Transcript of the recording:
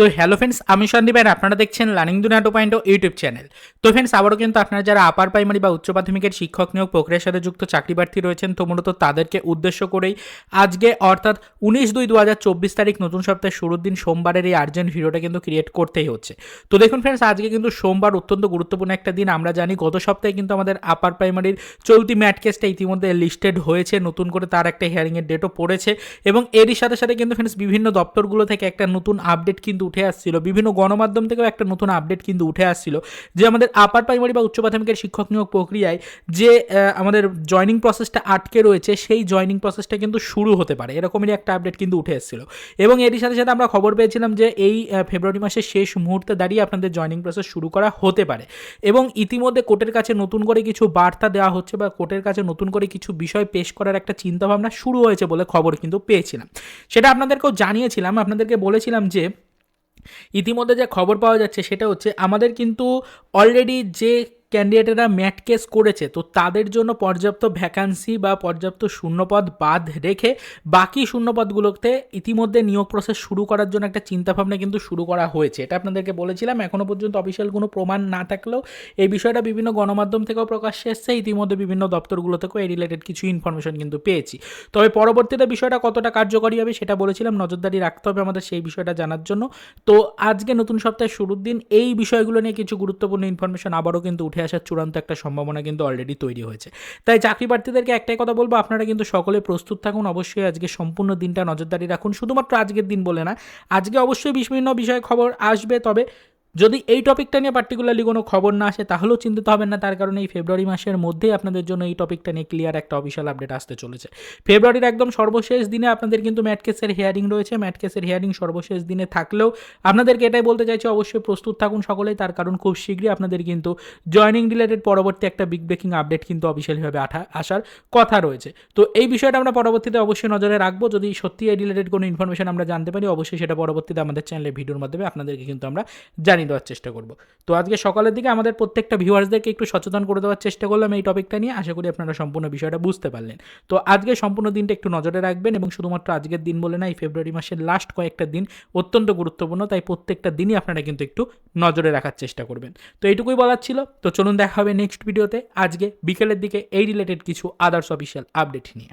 তো hello friends আমি সন্দীপ আর আপনারা দেখছেন learning do to point YouTube channel তো ফ্রেন্ডস আবারও কিন্তু আপনারা যারা আপার প্রাইমারি বা উচ্চ মাধ্যমিকের শিক্ষক নিয়োগ প্রক্রিয়ার সাথে যুক্ত চাকরি প্রার্থী রয়েছেন, তো মূলত তাদেরকে উদ্দেশ্য করেই আজকে অর্থাৎ উনিশ দুই দু হাজার চব্বিশ তারিখ নতুন সপ্তাহের শুরুর দিন সোমবারের এই আর্জেন্ট ভিডিওটা কিন্তু ক্রিয়েট করতেই হচ্ছে। তো দেখুন ফ্রেন্ডস আজকে কিন্তু সোমবার অত্যন্ত গুরুত্বপূর্ণ একটা দিন। আমরা জানি গত সপ্তাহে কিন্তু আমাদের আপার প্রাইমারির চলতি ম্যাট কেসটা ইতিমধ্যে লিস্টেড হয়েছে, নতুন করে তার একটা হিয়ারিংয়ের ডেটও পড়েছে এবং এরই সাথে সাথে কিন্তু ফ্রেন্ডস বিভিন্ন দপ্তরগুলো থেকে একটা নতুন আপডেট কিন্তু উঠে আসছিল। বিভিন্ন গণমাধ্যম থেকেও একটা নতুন আপডেট কিন্তু উঠে আসছিল যে আমাদের আপার প্রাইমারি বা উচ্চ প্রাথমিকের শিক্ষক নিয়োগ প্রক্রিয়ায় যে আমাদের জয়নিং প্রসেসটা আটকে রয়েছে, সেই জয়নিং প্রসেসটা কিন্তু শুরু হতে পারে। এরকমই একটা আপডেট কিন্তু উঠে এসেছিল। এবং এরই সাথে সাথে আমরা খবর পেয়েছিলাম যে, এই ফেব্রুয়ারি মাসের শেষ মুহূর্তে দাঁড়িয়ে আপনাদের জয়নিং প্রসেস শুরু করা হতে পারে। এবং ইতিমধ্যে কোর্টের কাছে নতুন করে কিছু বার্তা দেওয়া হচ্ছে বা কোর্টের কাছে নতুন করে কিছু বিষয় পেশ করার একটা চিন্তাভাবনা শুরু হয়েছে বলে খবর কিন্তু পেয়েছিলাম। সেটা আপনাদেরকেও জানিয়েছিলাম। আপনাদেরকে বলেছিলাম যে ইতিমধ্যে যে খবর পাওয়া যাচ্ছে সেটা হচ্ছে আমাদের কিন্তু অলরেডি যে ক্যান্ডিডেটেরা ম্যাট কেস করেছে, তো তাদের জন্য পর্যাপ্ত ভ্যাকান্সি বা পর্যাপ্ত শূন্যপদ বাদ রেখে বাকি শূন্যপদগুলোতে ইতিমধ্যে নিয়োগ প্রসেস শুরু করার জন্য একটা চিন্তাভাবনা কিন্তু শুরু করা হয়েছে। এটা আপনাদেরকে বলেছিলাম এখনও পর্যন্ত অফিসিয়াল কোনো প্রমাণ না থাকলেও এই বিষয়টা বিভিন্ন গণমাধ্যম থেকেও প্রকাশ্যে এসছে, ইতিমধ্যে বিভিন্ন দপ্তরগুলো থেকেও এই রিলেটেড কিছু ইনফরমেশন কিন্তু পেয়েছি। তবে পরবর্তীতে বিষয়টা কতটা কার্যকরী হবে সেটা বলেছিলাম, নজরদারি রাখতে হবে আমাদের সেই বিষয়টা জানার জন্য। তো আজকে নতুন সপ্তাহের শুরুর দিন এই বিষয়গুলো নিয়ে কিছু গুরুত্বপূর্ণ ইনফরমেশন আবারও কিন্তু উঠে আসার চূড়ান্ত একটা সম্ভাবনা কিন্তু অলরেডি তৈরি হয়েছে। তাই চাকরি প্রার্থীদেরকে একটাই কথা বলব, আপনারা কিন্তু সকলে প্রস্তুত থাকুন, অবশ্যই আজকে সম্পূর্ণ দিনটা নজরদারি রাখুন, শুধুমাত্র আজকের দিন বলে না, আজকে অবশ্যই বিভিন্ন বিষয়ে খবর আসবে, তবে যদি এই টপিকটা নিয়ে পার্টিকুলারলি কোনো খবর না আসে, তাহলেও চিন্তিত হবেন না। তার কারণে এই ফেব্রুয়ারি মাসের মধ্যেই আপনাদের জন্য এই টপিকটা নিয়ে ক্লিয়ার একটা অফিসিয়াল আপডেট আসতে চলেছে। ফেব্রুয়ারির একদম সর্বশেষ দিনে আপনাদের কিন্তু ম্যাট কেসের হিয়ারিং রয়েছে। ম্যাট কেসের হিয়ারিং সর্বশেষ দিনে থাকলেও আপনাদেরকে এটাই বলতে চাইছি, অবশ্যই প্রস্তুত থাকুন সকলেই। তার কারণ খুব শীঘ্রই আপনাদের কিন্তু জয়নিং রিলেটেড পরবর্তী একটা বিগ ব্রেকিং আপডেট কিন্তু অফিসিয়ালিভাবে আঠা আসার কথা রয়েছে। তো এই বিষয়টা আমরা পরবর্তীতে অবশ্যই নজরে রাখব। যদি সত্যি এই রিলেটেড কোনো ইনফরমেশন আমরা জানতে পারি, অবশ্যই সেটা পরবর্তীতে আমাদের চ্যানেলে ভিডিওর মাধ্যমে আপনাদেরকে কিন্তু আমরা জানিয়ে দেওয়ার চেষ্টা করব। তো আজকে সকালের দিকে আমাদের প্রত্যেকটা ভিউয়ার্সদেরকে একটু সচেতন করে দেওয়ার চেষ্টা করলাম এই টপিকটা নিয়ে। আশা করি আপনারা সম্পূর্ণ বিষয়টা বুঝতে পারলেন। তো আজকে সম্পূর্ণ দিনটা একটু নজরে রাখবেন এবং শুধুমাত্র আজকের দিন বলে না, এই ফেব্রুয়ারি মাসের লাস্ট কয়েকটা দিন অত্যন্ত গুরুত্বপূর্ণ, তাই প্রত্যেকটা দিনই আপনারা কিন্তু একটু নজরে রাখার চেষ্টা করবেন। তো এইটুকুই বলার ছিল। তো চলুন দেখা হবে নেক্সট ভিডিওতে আজকে বিকেলের দিকে এই রিলেটেড কিছু আদার্স অফিসিয়াল আপডেট নিয়ে।